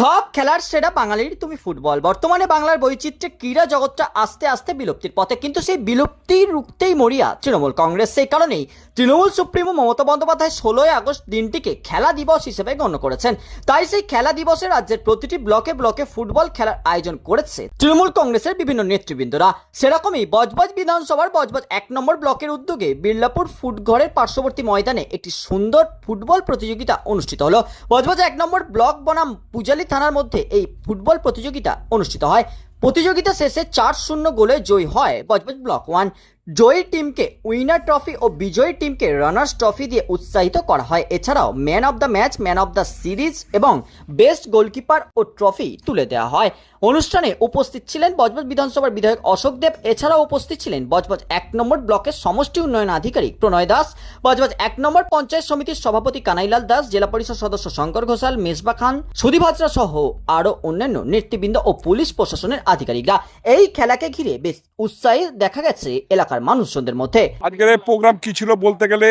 সব খেলার সেরা বাঙালির তুমি ফুটবল। বর্তমানে বাংলার বৈচিত্র্যে ক্রীড়া জগৎটা আস্তে আস্তে বিলুপ্তির পথে, কিন্তু সেই বিলুপ্তির রুখতেই মরিয়া তৃণমূল কংগ্রেস। সেই কারণেই তৃণমূল সুপ্রিমো মমতা বন্দ্যোপাধ্যায় ষোলোই আগস্ট দিনটিকে খেলা দিবস হিসেবে গণ্য করেছেন। তাই সেই খেলা দিবসে রাজ্যের প্রতিটি ব্লকে ব্লকে ফুটবল খেলার আয়োজন করেছে তৃণমূল কংগ্রেসের বিভিন্ন নেতৃবৃন্দরা। সেরকমই বজবজ বিধানসভার বজবজ এক নম্বর ব্লকের উদ্যোগে বিড়লাপুর ফুটঘরের পার্শ্ববর্তী ময়দানে একটি সুন্দর ফুটবল প্রতিযোগিতা অনুষ্ঠিত হলো। বজবজ এক নম্বর ব্লক বনাম পূজালি থানার মধ্যে এই ফুটবল প্রতিযোগিতা অনুষ্ঠিত হয়। প্রতিযোগিতা শেষে চার শূন্য গোলে জয়ী হয় বজবজ ব্লক ওয়ান। জয়ী টিমকে উইনার ট্রফি ও বিজয়ী টিমকে রানার্স ট্রফি দিয়ে উৎসাহিত করা হয়। এছাড়াও man of the match, man of the series এবং বেস্ট গোলকিপার ও ট্রফি তুলে দেওয়া হয়। অনুষ্ঠানে উপস্থিত ছিলেন বজবজ বিধানসভার বিধায়ক অশোক দেব। এছাড়াও উপস্থিত ছিলেন বজবজ এক নম্বর ব্লকের সমষ্টি উন্নয়ন আধিকারিক প্রণয় দাস, বজবজ এক নম্বর পঞ্চায়েত সমিতির সভাপতি কানাইলাল দাস, জেলা পরিষদ সদস্য শঙ্কর ঘোষাল, মেজবা খান সুদীপ হাজরা সহ আরও অন্যান্য নেতৃবৃন্দ ও পুলিশ প্রশাসনের আধিকারিকরা। এই খেলাকে ঘিরে বেশ উৎসাহী দেখা গেছে এলাকার মানুষজনদের মধ্যে। আজকের প্রোগ্রাম কি ছিল বলতে গেলে,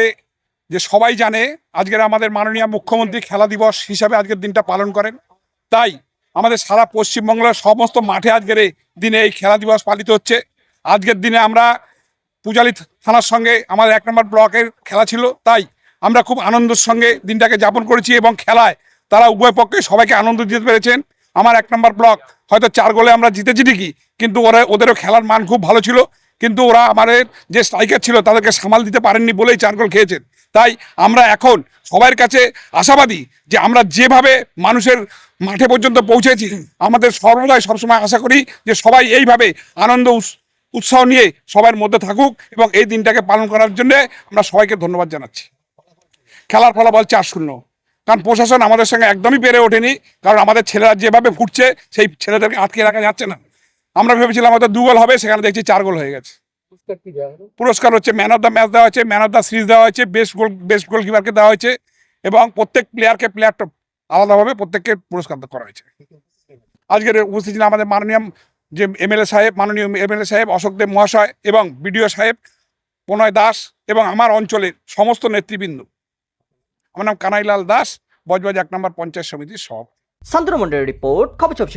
যে সবাই জানে, আজকের আমাদের মাননীয় মুখ্যমন্ত্রী খেলা দিবস হিসাবে আজকের দিনটা পালন করেন। তাই আমাদের সারা পশ্চিমবঙ্গের সমস্ত মাঠে আজকের দিনে এই খেলা দিবস পালিত হচ্ছে। আজকের দিনে আমরা পূজালি থানার সঙ্গে আমাদের এক নম্বর ব্লকের খেলা ছিল। তাই আমরা খুব আনন্দের সঙ্গে দিনটাকে যাপন করেছি এবং খেলায় তারা উভয় পক্ষে সবাইকে আনন্দ দিতে পেরেছেন। আমার এক নম্বর ব্লক হয়তো চার গোলে আমরা জিতেছি ঠিকই, কিন্তু ওরা ওদেরও খেলার মান খুব ভালো ছিল। কিন্তু ওরা আমাদের যে স্ট্রাইকার ছিল তাদেরকে সামাল দিতে পারেননি বলেই চার গোল খেয়েছেন। তাই আমরা এখন সবার কাছে আশাবাদী যে আমরা যেভাবে মানুষের মাঠে পর্যন্ত পৌঁছেছি, আমাদের সর্বদাই সবসময় আশা করি যে সবাই এইভাবে আনন্দ, উৎস- উৎসাহ নিয়ে সবার মধ্যে থাকুক এবং এই দিনটাকে পালন করার জন্য আমরা সবাইকে ধন্যবাদ জানাচ্ছি। খেলার ফলাফল চার শূন্য। কারণ প্রশাসন আমাদের সঙ্গে একদমই পেরে ওঠেনি, কারণ আমাদের ছেলেরা যেভাবে ফুটছে সেই ছেলেদেরকে আটকে রাখা যাচ্ছে না। আমরা ভেবেছিলাম হয়তো দু গোল হবে সেখানে দেখছি চার গোল হয়ে গেছে। পুরস্কার হচ্ছে ম্যান অফ দ্য ম্যাচ দেওয়া হয়েছে ম্যান অফ দ্য সিরিজ দেওয়া হয়েছে বেস্ট গোল বেস্ট গোলকিপারকে দেওয়া হয়েছে এবং প্রত্যেক প্লেয়ারকে প্লেয়ারটা আলাদাভাবে প্রত্যেককে পুরস্কার করা হয়েছে। আজকের উপস্থিত ছিলেন আমাদের মাননীয় যে এমএলএ সাহেব মাননীয় এমএলএ সাহেব অশোক দেব মহাশয় এবং বিডিও সাহেব প্রণয় দাস এবং আমার অঞ্চলের সমস্ত নেতৃবৃন্দ। আমার নাম কানাইলাল দাস বজবাজ এক নম্বর পঞ্চায়েত সমিতির সব শান্তনু মন্ডলের রিপোর্ট খবর চব্বিশ